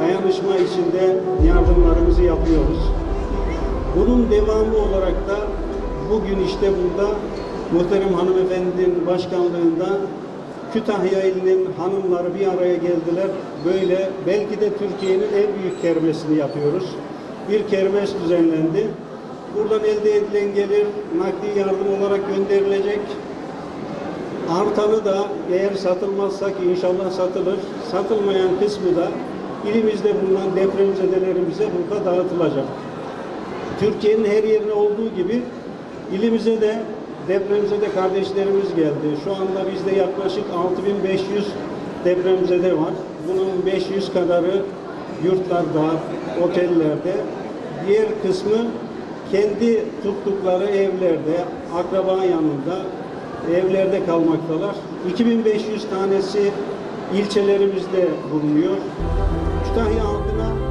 dayanışma içinde yardımlarımızı yapıyoruz. Bunun devamı olarak da bugün işte burada muhterem hanımefendinin başkanlığında Kütahya ilinin hanımları bir araya geldiler. Böyle belki de Türkiye'nin en büyük kermesini yapıyoruz. Bir kermes düzenlendi. Buradan elde edilen gelir nakdi yardım olarak gönderilecek. Artanı da eğer satılmazsa ki inşallah satılır, satılmayan kısmı da ilimizde bulunan depremzedelerimize burada dağıtılacak. Türkiye'nin her yerine olduğu gibi ilimize de depremzede kardeşlerimiz geldi. Şu anda bizde yaklaşık 6500 depremzede var. Bunun 500 kadarı yurtlarda, otellerde. Diğer kısmı kendi tuttukları evlerde, akraba yanında, evlerde kalmaktalar. 2500 tanesi ilçelerimizde bulunuyor. Kütahya halkına